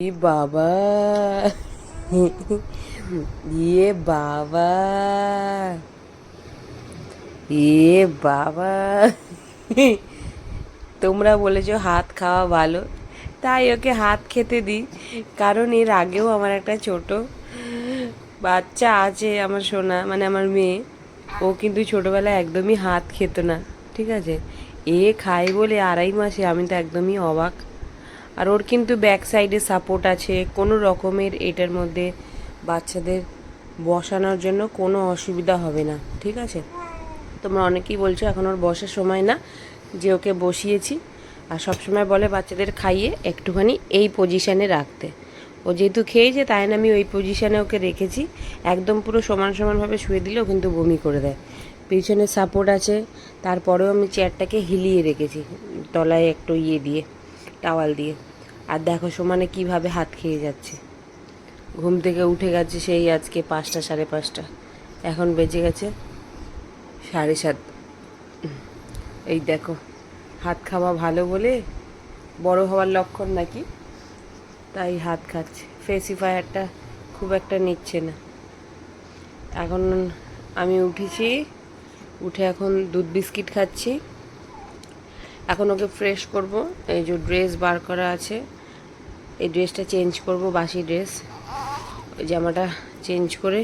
বাবা। ইয়ে বাবা। এ বাবা। তোমরা বলেছ হাত খাওয়া ভালো, তাই ওকে হাত খেতে দিই, কারণ এর আগেও আমার একটা ছোট বাচ্চা আছে, আমার সোনা মানে আমার মেয়ে। ও কিন্তু ছোটবেলায় একদমই হাত খেত না, ঠিক আছে? এ খায় বলে আড়াই মাসে, আমি তো একদমই অবাক। আর ওর কিন্তু ব্যাক সাইডে সাপোর্ট আছে। কোনো রকমের এটার মধ্যে বাচ্চাদের বসানোর জন্য কোনো অসুবিধা হবে না, ঠিক আছে? তোমরা অনেকেই বলছো এখন ওর বসার সময় না, যে ওকে বসিয়েছি। আর সবসময় বলে বাচ্চাদের খাইয়ে একটুখানি এই পজিশানে রাখতে। ও যেহেতু খেয়েছে, তাই না আমি ওই পজিশানে ওকে রেখেছি। একদম পুরো সমান সমানভাবে শুয়ে দিলেও কিন্তু বমি করে দেয়। পিছনে সাপোর্ট আছে, তারপরেও আমি চেয়ারটাকে হিলিয়ে রেখেছি, তলায় একটু ইয়ে দিয়ে টাওয়াল দিয়ে। আর দেখো সমানে কীভাবে হাত খেয়ে যাচ্ছে। ঘুম থেকে উঠে গেছে সেই আজকে পাঁচটা, সাড়ে পাঁচটা। এখন বেজে গেছে সাড়ে সাত। এই দেখো, হাত খাওয়া ভালো বলে বড় হওয়ার লক্ষণ নাকি? তাই হাত খাচ্ছে। ফেসিফায়ারটা খুব একটা নিচ্ছে না। এখন আমি উঠেছি, উঠে এখন দুধ বিস্কিট খাচ্ছি। এখন ওকে ফ্রেশ করব। এই যে ড্রেস বার করা আছে। এই ড্রেসটা চেঞ্জ করব, বাসি ড্রেস ওই জামাটা চেঞ্জ করে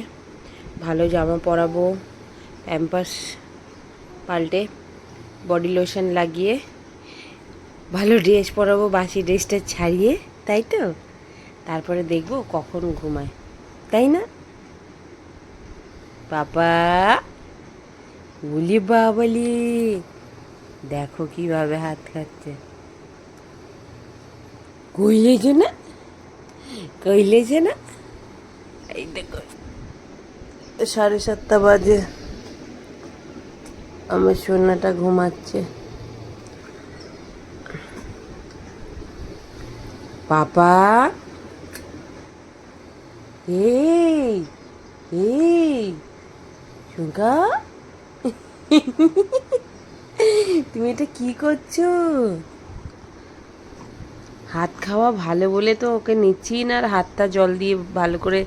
ভালো জামা পরাবো প্যাম্পাস পাল্টে বডি লোশন লাগিয়ে ভালো ড্রেস পরাবো, বাসি ড্রেসটা ছাড়িয়ে, তাই তো? তারপরে দেখব কখন ঘুমায়, তাই না? বাবা বলি বাবলি, দেখো কীভাবে হাত খাচ্ছে কইলেছে না কইলেছে না। এই দেখো, সাড়ে সাতটা বাজে। আমার সোনাটা ঘুমাচ্ছে। পাপা, এই এই সুগা তুমি এটা কি করছ? হাত খাওয়া ভালো বলে তো ওকে নিচ্ছি না, আর হাতটা জল দিয়ে ভালো করে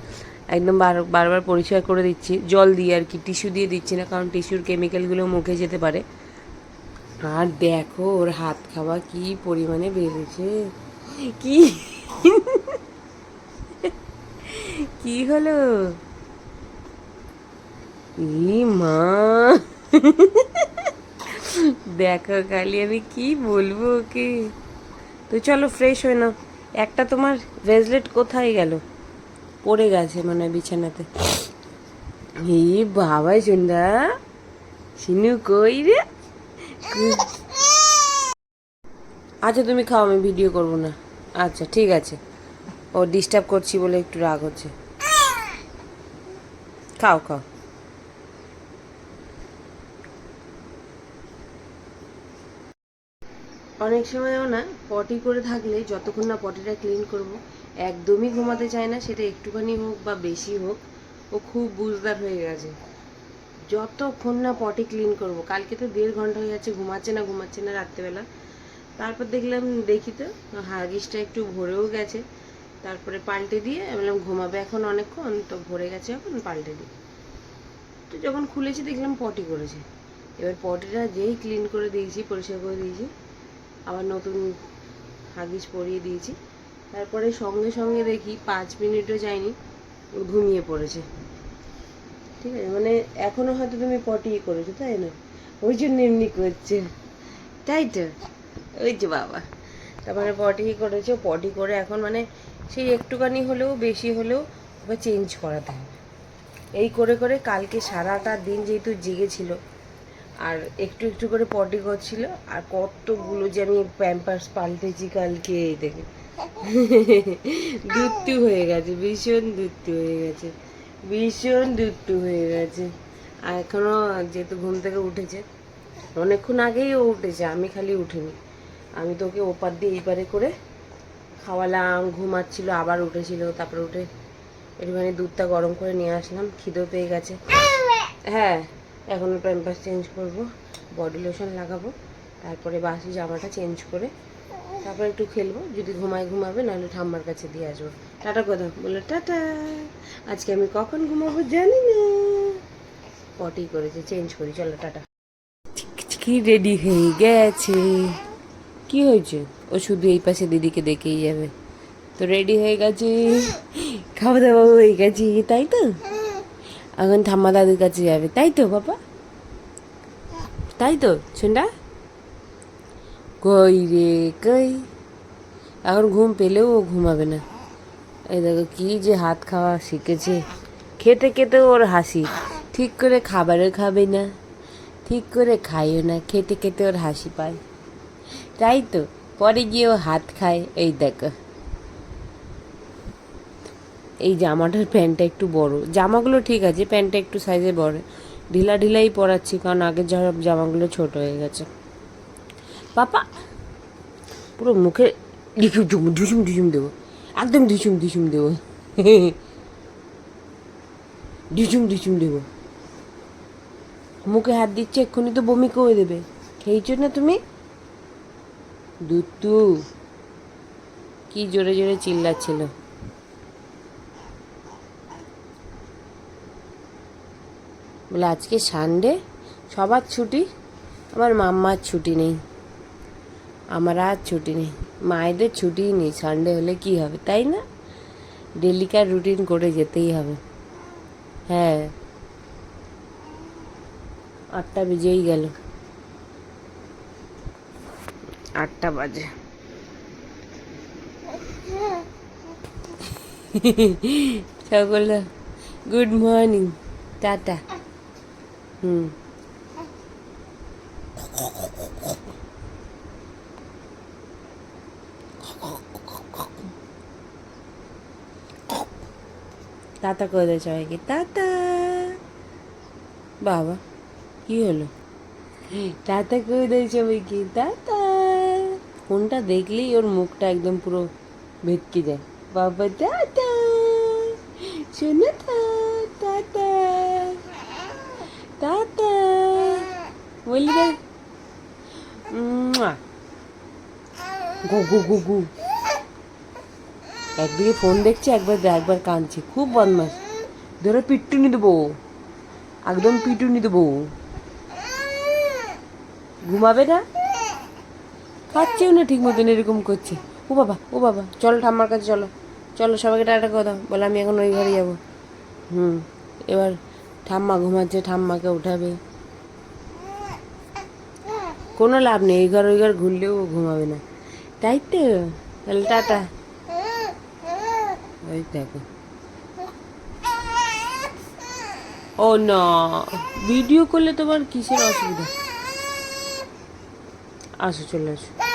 একদম বার- বারবার পরিষ্কার করে দিচ্ছি। জল দিয়ে আর কি, টিস্যু দিয়ে দিচ্ছি না, কারণ টিস্যুর কেমিক্যালগুলো মুখে যেতে পারে। আর দেখো, ওর হাত খাওয়া কি পরিমাণে বেড়েছে। কি? কি হলো? ই মা। দেখো খালি আমি কি বলব ওকে। তো চলো ফ্রেশ হয়ে নাও। একটা তোমার ব্রেসলেট কোথায় গেল? পড়ে গেছে মানে বিছানাতে। ই বাবাই সুন্দা সিনু কই রে? আচ্ছা তুমি খাও, আমি ভিডিও করব না। আচ্ছা ঠিক আছে। ও ডিস্টার্ব করছি বলে একটু রাগ হচ্ছে। খাও খাও। অনেক সময়ও না, পটি করে থাকলে যতক্ষণ না পটিটা ক্লিন করব, একদমই ঘুমাতে চায় না, সেটা একটুখানি হোক বা বেশি হোক, ও খুব বুঝদার হয়ে গেছে। যতক্ষণ না পটি ক্লিন করব, কালকে তো দেড় ঘণ্টা হয়ে যাচ্ছে, ঘুমাচ্ছে না ঘুমাচ্ছে না রাত্রেবেলা। তারপর দেখলাম, দেখি তো, হাগিসটা একটু ভরেও গেছে। তারপরে পাল্টে দিয়ে বললাম, ঘুমাবে এখন অনেকক্ষণ? তো ভরে গেছে এখন, পাল্টে দিই। তো যখন খুলেছি, দেখলাম পটি করেছে। এবার পটিটা যেই ক্লিন করে দিয়েছি, পরিষ্কার করে দিয়েছি আবার নতুন হাগিস পরিয়ে দিয়েছি। তারপরে সঙ্গে সঙ্গে দেখি পাঁচ মিনিটও যায়নি ঘুমিয়ে পড়েছে। ঠিক আছে মানে এখনও হয়তো তুমি পটি করেছ, তাই না? ওই জন্য এমনি করছে। তাই তো, ওই যে বাবা। তারপরে পটি করেছে, পটি করে এখন মানে সেই একটুখানি হলেও বেশি হলেও চেঞ্জ করাতে হবে। এই করে করে কালকে সারাটা দিন যেহেতু জেগেছিল আর একটু একটু করে পটি করছিল আর কতগুলো যে আমি প্যাম্পার্স পাল্টেছি কালকে এই দেখে দুত্তু হয়ে গেছে ভীষণ দুত্তু হয়ে গেছে ভীষণ দুত্তু হয়ে গেছে। আর এখনও যেহেতু ঘুম থেকে উঠেছে অনেকক্ষণ আগেই ও উঠেছে আমি খালি উঠিনি। আমি তো ওকে ওপার দিয়ে এইপারে করে খাওয়ালাম ঘুমাচ্ছিল আবার উঠেছিল তারপরে উঠে একটুখানি দুধটা গরম করে নিয়ে আসলাম খিদেও পেয়ে গেছে। হ্যাঁ এখন প্যাম্পাস চেঞ্জ করব বডি লোশন লাগাবো, তারপরে বাসি জামাটা চেঞ্জ করে তারপর একটু খেলব, যদি ঘুমায় ঘুমাবে, নাহলে ঠাম্মার কাছে দিয়ে আসব। টাটা কথা বলে টাটা। আজকে আমি কখন ঘুমাবো জানি না। পটি করেছে চেঞ্জ করি, চলো, টাটা। কি রেডি হয়ে গেছে? কি হয়েছে? ও শুধু এই পাশে দিদিকে দেখেই যাবে। তো রেডি হয়ে গেছে? খাওয়া দাওয়া হয়ে গেছে, তাই তো? এখন ঠাম্মা দাদুর কাছে যাবে তাই তো বাবা তাই তো শুনডা কই রে কই এখন ঘুম পেলেও ও ঘুমাবে না এই দেখো কি যে হাত খাওয়া শিখেছে খেতে খেতে ওর হাসি ঠিক করে খাবারও খাবে না ঠিক করে খাইও না খেতে খেতে ওর হাসি পায় তাই তো পরে গিয়ে ও হাত খায় এই দেখো এই জামাটার প্যান্টটা একটু বড়। জামাগুলো ঠিক আছে, প্যান্টটা একটু সাইজে বড়। ঢিলা ঢিলাই পরাচ্ছি, কারণ আগের জামা জামাগুলো ছোট হয়ে গেছে। পাপা, পুরো মুখে ঢুসুম ঢুসুম দেবো। একদম ঢুসুম ঢুসুম দেবো। ঢুসুম ঢুসুম দেবো। মুখে হাত দিচ্ছে, এক্ষুনি তো বমি করে দেবে। খেয়েছো না তুমি? দুতু কি জোরে জোরে চিল্লাচ্ছিল। বলে, আজকে সানডে সবার ছুটি। আমার মাম্মার ছুটি নেই। আমার আর ছুটি নেই। মায়েদের ছুটিই নেই। সানডে হলে কি হবে, তাই না? ডেলিকার রুটিন করে যেতেই হবে। হ্যাঁ। আটটা বেজেই গেল। আটটা বাজে। সকল গুড মর্নিং টাটা। হুম। করে দেয় সবাইকে। টাটা বাবা, কি হলো? টাটা করে দেয় সবাইকে। টাটা ফোনটা দেখলেই ওর মুখটা একদম পুরো ভেটকে যায় বাবা টাটা শোনো টাটা টাটা বললি রে গু গু গু গু একদিকে ফোন দেখছে, একবার একবার কাঁদছে খুব বদমাস ধরে পিট্টুনি দেবো। একদম পিটুনি দেবো। ঘুমাবে না? খাচ্ছেও না ঠিক মতন এরকম করছে। ও বাবা ও বাবা, চলো ঠাম্মার কাছে চলো। চলো সবাইকে টাটা দাও। বলে আমি এখন ওই ঘরে যাব। হুম, এবার ঠাম্মা ঘুমাচ্ছে, ঠাম্মাকে উঠাবে। কোনো লাভ নেই এই ঘর ওই ঘর ঘুরলেও ঘুমাবে না। তাই তো, তাহলে টাটা। ওই দেখো। ও না ভিডিও করলে তোমার কিসের অসুবিধা? আসো, চলে আসো।